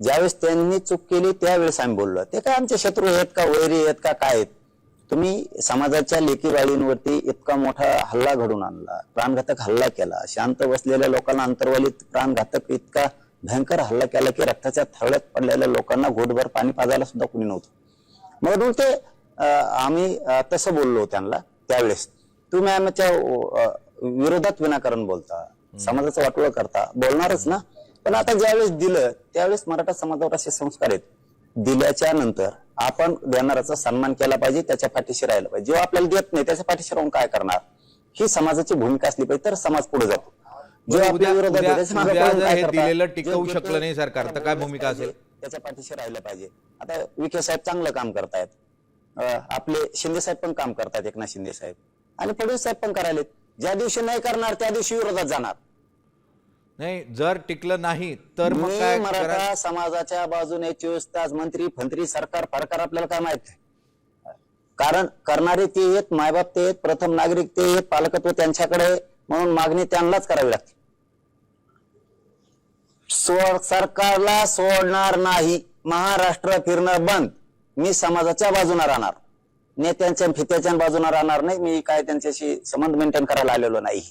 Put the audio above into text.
ज्यावेळेस त्यांनी चूक केली त्यावेळेस आम्ही बोललो. ते काय आमचे शत्रू आहेत का वैरी आहेत का काय आहेत? तुम्ही समाजाच्या लेकीवाळींवरती इतका मोठा हल्ला घडून आणला प्राणघातक हल्ला केला शांत बसलेल्या लोकांना अंतर्वालीत प्राणघातक इतका भयंकर हल्ला केला की रक्ताच्या थवळ्यात पडलेल्या लोकांना घोटभर पाणी पाजायला सुद्धा कुणी नव्हतं. म्हणून ते आम्ही तसं बोललो त्यांना त्यावेळेस. तुम्ही आमच्या विरोधात विनाकारण बोलता समाजाचं वाटोळ करता. बोलणारच ना. पण आता ज्यावेळेस दिलं त्यावेळेस मराठा समाजावर असे संस्कार आहेत. दिल्याच्या नंतर आपण देणाऱ्याचा सन्मान केला पाहिजे त्याच्या पाठीशी राहिला पाहिजे. जेव्हा आपल्याला देत नाही त्याच्या पाठीशी राहून काय करणार? ही समाजाची भूमिका असली पाहिजे तर समाज पुढे जातो? दिलेलं जो टिकवू शकलं नाही सरकार, तर काय भूमिका असेल? त्याच्या पाठीशी राहिलं पाहिजे. आता विखे साहेब चांगलं काम करतायत. आपले शिंदे साहेब पण काम करतायत एकनाथ शिंदे साहेब. आणि फडणवीस साहेब पण करायलेत. ज्या दिवशी नाही करणार त्या दिवशी विरोधात जाणार. नाही जर टिकलं नाही तर मग मी काय मराठा समाजाच्या बाजूने चोवीस तास मंत्री फंत्री सरकार फारकार आपल्याला काय माहीत? कारण करणारे ते आहेत मायबाप ते आहेत प्रथम नागरिक ते आहेत पालकत्व त्यांच्याकडे आहे, म्हणून मागणी त्यांनाच करावी लागते. सरकारला सोडणार नाही महाराष्ट्र फिरणं बंद. मी समाजाच्या बाजूने राहणार. नेत्यांच्या फित्याच्या बाजूने राहणार नाही मी काय त्यांच्याशी संबंध मेंटेन करायला आलेलो नाही.